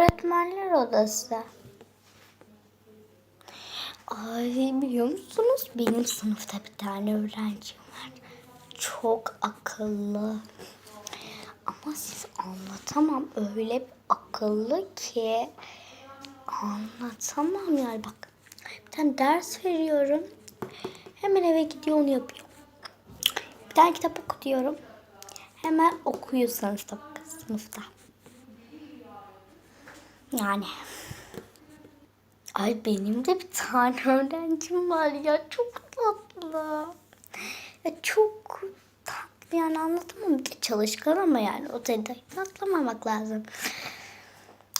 Öğretmenler odası. Ay biliyor musunuz? Benim sınıfta bir tane öğrencim var. Çok akıllı. Ama siz anlatamam. Öyle bir akıllı ki. Anlatamam yani bak. Bir tane ders veriyorum. Hemen eve gidiyor onu yapıyor. Bir tane kitap okutuyorum. Hemen okuyor sınıfta. sınıfta. Yani. Ay benim de bir tane öğrencim var ya çok tatlı. Ya çok tatlı yani anlatamam. Bir de çalışkan ama yani o detayı atlamamak lazım.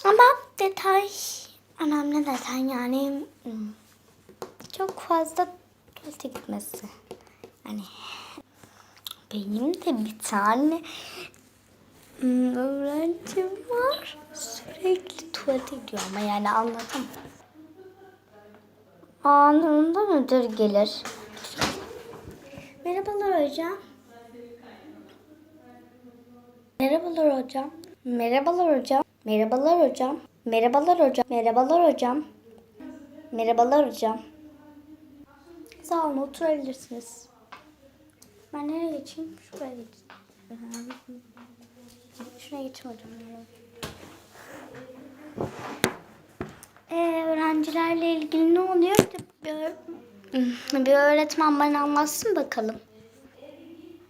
Ama detay önemli detay yani hmm, çok fazla tuvalete gitmesi. Yani benim de bir tane hmm, öğrencim var. Tuvalete gidiyor ama yani anlatamam. Anında müdür gelir. Merhabalar hocam. Merhabalar hocam. Merhabalar hocam. Merhabalar hocam. Merhabalar hocam. Merhabalar hocam. Merhabalar hocam. Sağ olun oturabilirsiniz. Ben nereye geçeyim? Şuraya geçeyim. Şuraya geçeyim hocam. Ee, öğrencilerle ilgili ne oluyor? Bir öğretmen bana anlatsın bakalım.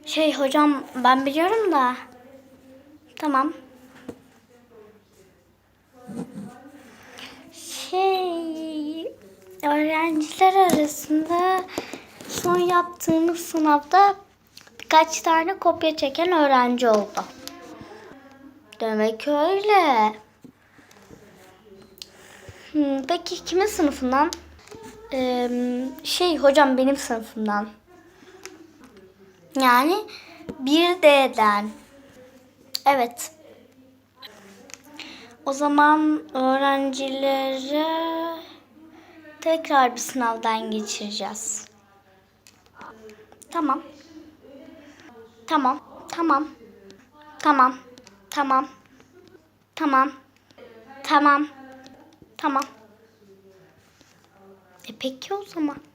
Şey hocam ben biliyorum da. Tamam. Şey öğrenciler arasında son yaptığımız sınavda birkaç tane kopya çeken öğrenci oldu. Demek öyle. Hmm, peki kimin sınıfından? Ee, şey hocam benim sınıfımdan. Yani bir D'den. Evet. O zaman öğrencilere tekrar bir sınavdan geçireceğiz. Tamam. Tamam. Tamam. Tamam. Tamam. Tamam. Tamam. Tamam. E peki o zaman.